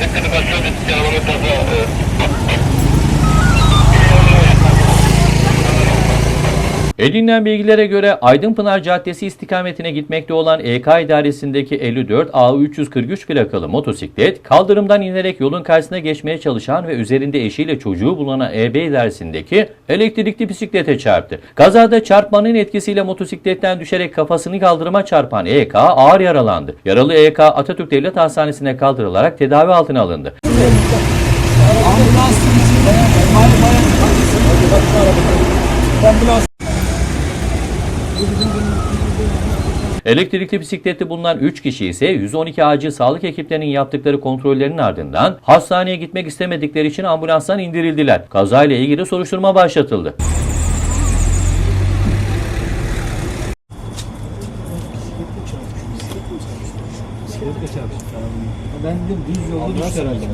Wykrywa 400 km Edinilen bilgilere göre Aydınpınar Caddesi istikametine gitmekte olan EK idaresindeki 54 A343 plakalı motosiklet kaldırımdan inerek yolun karşısına geçmeye çalışan ve üzerinde eşiyle çocuğu bulunan EB idaresindeki elektrikli bisiklete çarptı. Kazada çarpmanın etkisiyle motosikletten düşerek kafasını kaldırıma çarpan EK ağır yaralandı. Yaralı EK Atatürk Devlet Hastanesi'ne kaldırılarak tedavi altına alındı. Elektrikli bisiklette bulunan 3 kişi ise 112 acil sağlık ekiplerinin yaptıkları kontrollerin ardından hastaneye gitmek istemedikleri için ambulanstan indirildiler. Kazayla ilgili soruşturma başlatıldı. Ben dedim düz yolda düştü herhalde.